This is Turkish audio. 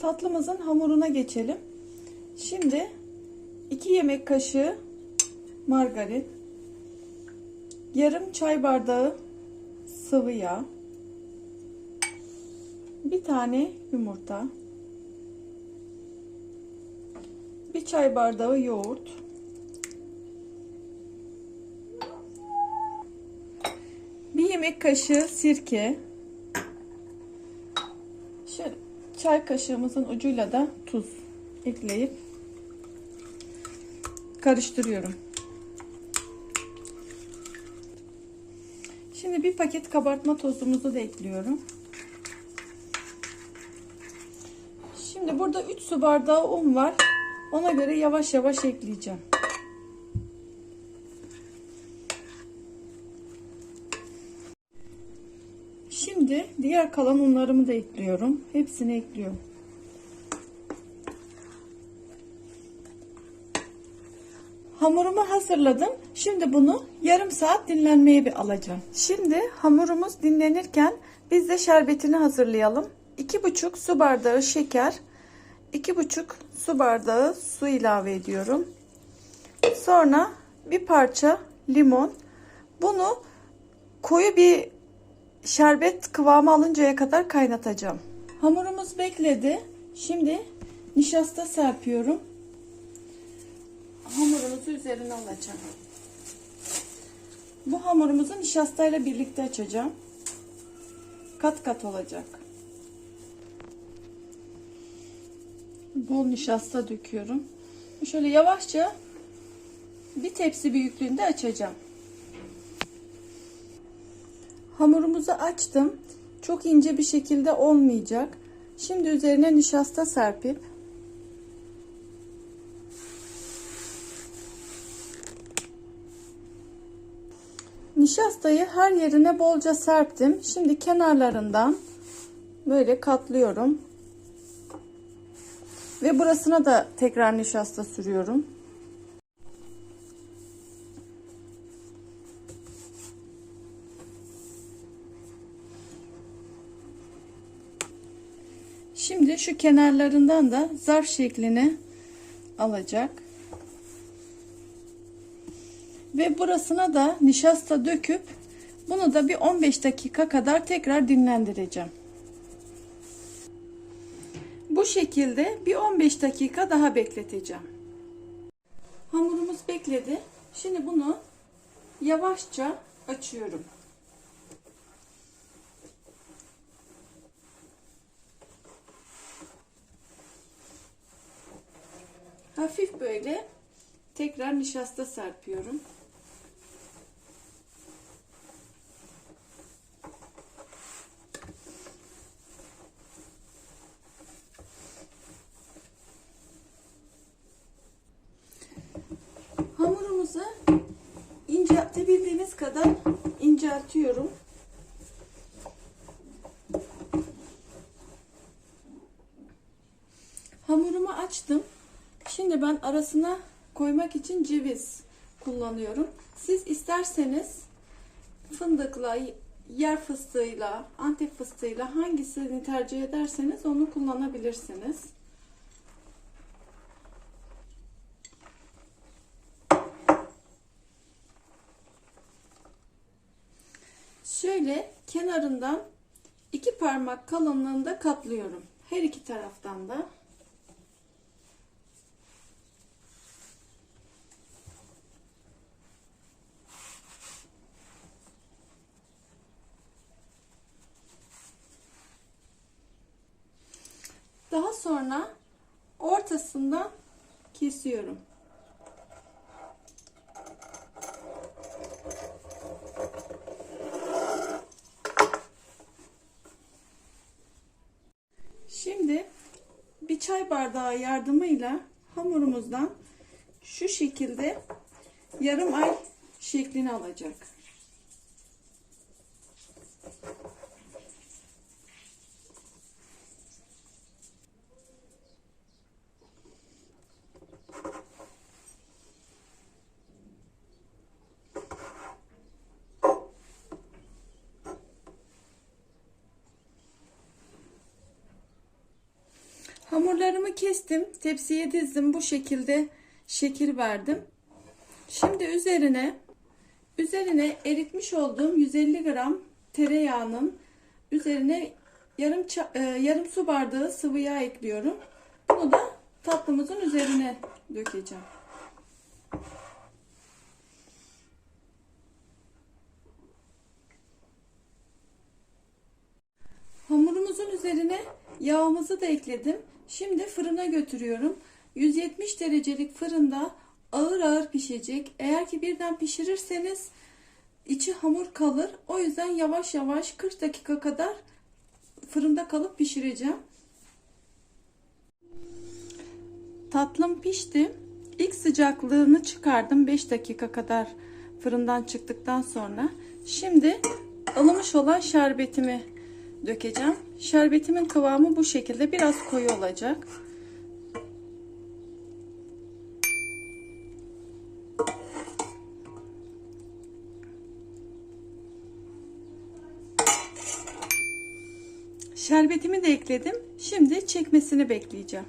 tatlımızın hamuruna geçelim. Şimdi 2 yemek kaşığı margarin, yarım çay bardağı sıvı yağ, bir tane yumurta, bir çay bardağı yoğurt, bir yemek kaşığı sirke, şöyle çay kaşığımızın ucuyla da tuz ekleyip karıştırıyorum. Şimdi bir paket kabartma tozumuzu da ekliyorum. Şimdi burada 3 su bardağı un var. Ona göre yavaş yavaş ekleyeceğim. Şimdi diğer kalan unlarımı da ekliyorum. Hepsini ekliyorum. Hamurumu hazırladım. Şimdi bunu yarım saat dinlenmeye bir alacağım. Şimdi hamurumuz dinlenirken biz de şerbetini hazırlayalım. 2,5 su bardağı şeker, 2,5 su bardağı su ilave ediyorum. Sonra bir parça limon. Bunu koyu bir şerbet kıvamı alıncaya kadar kaynatacağım. Hamurumuz bekledi. Şimdi nişasta serpiyorum. Hamurumuzu üzerine alacağım. Bu hamurumuzu nişastayla birlikte açacağım. Kat kat olacak. Bol nişasta döküyorum. Şöyle yavaşça bir tepsi büyüklüğünde açacağım. Hamurumuzu açtım. Çok ince bir şekilde olmayacak. Şimdi üzerine nişasta serpip Nişastayı her yerine bolca serptim. Şimdi kenarlarından böyle katlıyorum. Ve burasına da tekrar nişasta sürüyorum. Şimdi şu kenarlarından da zarf şeklini alacak. Ve burasına da nişasta döküp bunu da bir 15 dakika kadar tekrar dinlendireceğim. Bu şekilde bir 15 dakika daha bekleteceğim. Hamurumuz bekledi. Şimdi bunu yavaşça açıyorum. Hafif böyle tekrar nişasta serpiyorum. Hamurumuzu inceltebildiğiniz kadar inceltiyorum. Hamurumu açtım. Şimdi ben arasına koymak için ceviz kullanıyorum. Siz isterseniz fındıkla, yer fıstığıyla, antep fıstığıyla hangisini tercih ederseniz onu kullanabilirsiniz. Şöyle kenarından iki parmak kalınlığında katlıyorum. Her iki taraftan da. Daha sonra ortasından kesiyorum. Şimdi bir çay bardağı yardımıyla hamurumuzdan şu şekilde yarım ay şeklini alacak. Hamurlarımı kestim. Tepsiye dizdim. Bu şekilde şekil verdim. Şimdi üzerine üzerine eritmiş olduğum 150 gram tereyağının üzerine yarım e, yarım su bardağı sıvı yağ ekliyorum. Bunu da tatlımızın üzerine dökeceğim. Hamurumuzun üzerine yağımızı da ekledim. Şimdi fırına götürüyorum. 170 derecelik fırında ağır ağır pişecek. Eğer ki birden pişirirseniz içi hamur kalır. O yüzden yavaş yavaş 40 dakika kadar fırında kalıp pişireceğim. Tatlım pişti. İlk sıcaklığını çıkardım 5 dakika kadar fırından çıktıktan sonra. Şimdi ılımış olan şerbetimi dökeceğim. Şerbetimin kıvamı bu şekilde biraz koyu olacak. Şerbetimi de ekledim. Şimdi çekmesini bekleyeceğim.